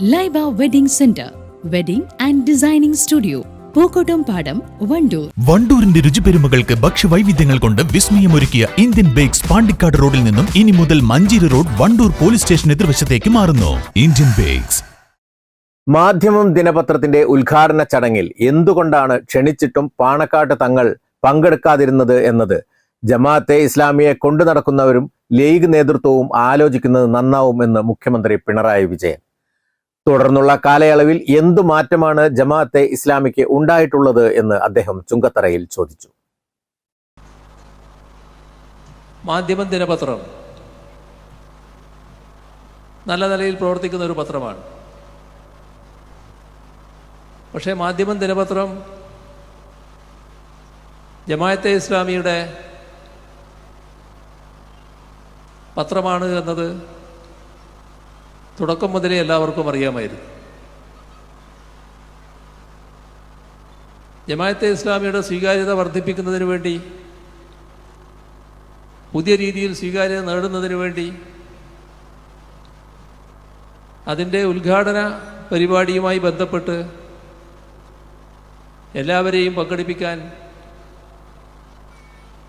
Laiba wedding centre wedding and designing studio Pookkottam Padam Wandoor. വണ്ടൂരിന്റെ രുചിപെരുമകൾക്ക് ഭക്ഷ്യവൈവിധ്യങ്ങൾ കൊണ്ട് വിസ്മയമൊരുക്കിയ Indian bakes Pandikkad റോഡിൽ നിന്നും ഇനി മുതൽ Manjeri road Wandoor police station എതിർവശത്തേക്ക് മാറുന്നു. Indian bakes. മാധ്യമം ദിനപത്രത്തിന്റെ ഉദ്ഘാടന ചടങ്ങിൽ എന്തുകൊണ്ടാണ് ക്ഷണിച്ചിട്ടും പാണക്കാട്ട് തങ്ങൾ പങ്കെടുക്കാതിരുന്നത് എന്നത്? ജമാഅത്തെ ഇസ്ലാമിയെ കൊണ്ടു നടക്കുന്നവരും ലീഗ് നേതൃത്വവും ആലോചിക്കുന്നത് നന്നാവും എന്ന് മുഖ്യമന്ത്രി പിണറായി വിജയൻ. തുടർന്നുള്ള കാലയളവിൽ എന്തു മാറ്റമാണ് ജമാഅത്തെ ഇസ്ലാമിക്ക് ഉണ്ടായിട്ടുള്ളത് എന്ന് അദ്ദേഹം ചുങ്കത്തറയിൽ ചോദിച്ചു. മാധ്യമം ദിനപത്രം. നല്ല നിലയിൽ പ്രവർത്തിക്കുന്ന ഒരു പത്രമാണ്. പക്ഷേ മാധ്യമം ദിനപത്രം ജമാഅത്തെ ഇസ്ലാമിയുടെ പത്രമാണ് എന്നത് തുടക്കം മുതലേ എല്ലാവർക്കും അറിയാമായിരുന്നു. ജമാഅത്തെ ഇസ്ലാമിയുടെ സ്വീകാര്യത വർദ്ധിപ്പിക്കുന്നതിന് വേണ്ടി പുതിയ രീതിയിൽ സ്വീകാര്യത നേടുന്നതിന് വേണ്ടി അതിന്റെ ഉദ്ഘാടന പരിപാടിയുമായി ബന്ധപ്പെട്ട് എല്ലാവരെയും പങ്കെടുപ്പിക്കാൻ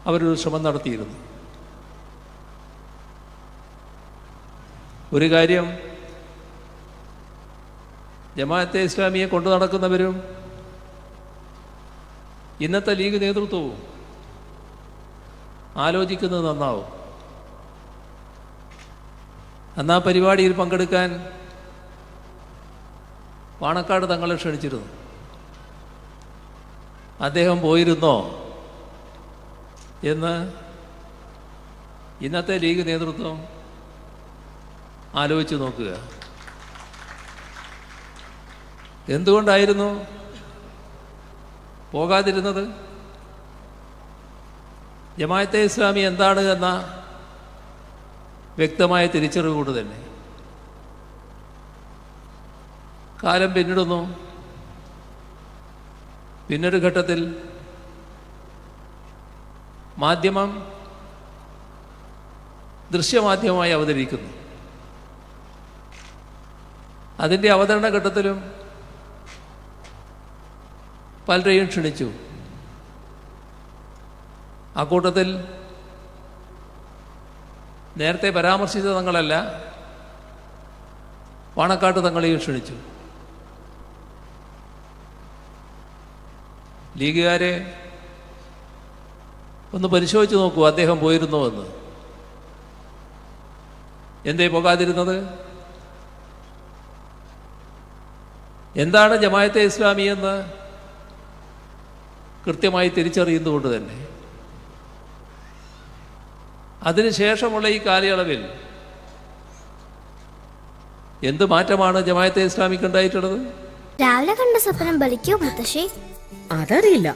അവരൊരു ശ്രമം നടത്തിയിരുന്നു. ഒരു കാര്യം ജമാഅത്തെ ഇസ്ലാമിയെ കൊണ്ടു നടക്കുന്നവരും ഇന്നത്തെ ലീഗ് നേതൃത്വവും ആലോചിക്കുന്നത് നന്നാവും. അന്ന് ആ പരിപാടിയിൽ പങ്കെടുക്കാൻ പാണക്കാട് തങ്ങളെ ക്ഷണിച്ചിരുന്നു. അദ്ദേഹം പോയിരുന്നോ എന്ന് ഇന്നത്തെ ലീഗ് നേതൃത്വം ആലോചിച്ച് നോക്കുക. എന്തുകൊണ്ടായിരുന്നു പോകാതിരുന്നത്? ജമായത്തെ ഇസ്ലാമി എന്താണ് എന്ന വ്യക്തമായ തിരിച്ചറിവ് കൊണ്ട് തന്നെ. കാലം പിന്നിടുന്നു. പിന്നൊരു ഘട്ടത്തിൽ മാധ്യമം ദൃശ്യമാധ്യമമായി അവതരിക്കുന്നു. അതിന്റെ അവതരണ ഘട്ടത്തിലും പലരെയും ക്ഷണിച്ചു. ആ കൂട്ടത്തിൽ നേരത്തെ പരാമർശിച്ച തങ്ങളല്ല പാണക്കാട്ട് തങ്ങളെയും ക്ഷണിച്ചു. ലീഗുകാരെ ഒന്ന് പരിശോധിച്ച് നോക്കൂ അദ്ദേഹം പോയിരുന്നോ എന്ന്. എന്തേ പോകാതിരുന്നത്? എന്താണ് ജമായത്തെ ഇസ്ലാമി എന്ന്? കൃത്യമായി തിരിച്ചറിയുന്നതുകൊണ്ട് തന്നെ. അതിനുശേഷമുള്ള ഈ കാലയളവിൽ എന്ത് മാറ്റമാണ് ജമായത്തെ ഇസ്ലാമിക്ക് ഉണ്ടായിട്ടുള്ളത്? രാവിലെ കണ്ട സ്വപ്നം ബലിക്കോ മുത്തശ്ശി? അതറിയില്ല.